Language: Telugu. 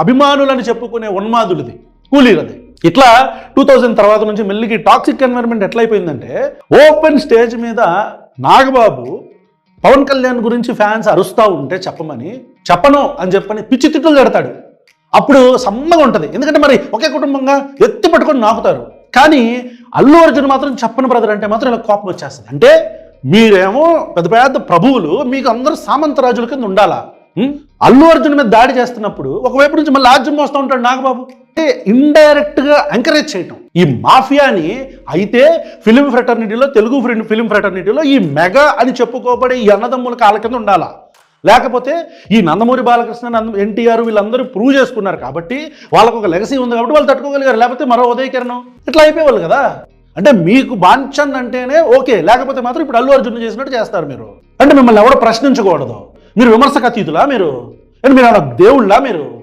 అభిమానులని చెప్పుకునే ఉన్మాదులది కూలీలది. ఇట్లా టూ థౌజండ్ తర్వాత నుంచి మెల్లికి టాక్సిక్ ఎన్వైరన్మెంట్ ఎట్లయిపోయిందంటే ఓపెన్ స్టేజ్ మీద నాగబాబు పవన్ కళ్యాణ్ గురించి ఫ్యాన్స్ అరుస్తూ ఉంటే చెప్పమని చెప్పను అని చెప్పని పిచ్చి తిట్టులు పెడతాడు అప్పుడు సమ్మగా ఉంటుంది. ఎందుకంటే మరి ఒకే కుటుంబంగా ఎత్తి పట్టుకొని నాకుతారు. కానీ అల్లు అర్జున్ మాత్రం చెప్పను బ్రదర్ అంటే మాత్రం ఇలా కోపం వచ్చేస్తుంది. అంటే మీరేమో పెద్ద పెద్ద ప్రభువులు మీకు అందరూ సామంతరాజుల కింద ఉండాలా? అల్లు అర్జున్ మీద దాడి చేస్తున్నప్పుడు ఒకవైపు నుంచి మళ్ళీ రాజ్యం మోస్తూ ఉంటాడు నాగబాబు. అంటే ఇండైరెక్ట్గా ఎంకరేజ్ చేయటం. ఈ మాఫియాని అయితే ఫిలిం ఫ్రెటర్నిటీలో తెలుగు ఫిలిం ఫ్రెటర్నిటీలో ఈ మెగా అని చెప్పుకోబడే ఈ అన్నదమ్ముల కాళ్ళ కింద ఉండాలా? లేకపోతే ఈ నందమూరి బాలకృష్ణ నంద ఎన్టీఆర్ వీళ్ళందరూ ప్రూవ్ చేసుకున్నారు కాబట్టి వాళ్ళకు ఒక లెగసీ ఉంది కాబట్టి వాళ్ళు తట్టుకోగలిగారు. లేకపోతే మరో ఉదయకిరణం ఇట్లా అయిపోయేవాళ్ళు కదా? అంటే మీకు బాంఛన్ అంటేనే ఓకే. లేకపోతే మాత్రం ఇప్పుడు అల్లు అర్జున్ చేసినట్టు చేస్తారు మీరు. అంటే మిమ్మల్ని ఎవరు ప్రశ్నించకూడదు. మీరు విమర్శకు అతీతులా మీరు? అంటే మీరు ఏమన్నా దేవుళ్ళా మీరు?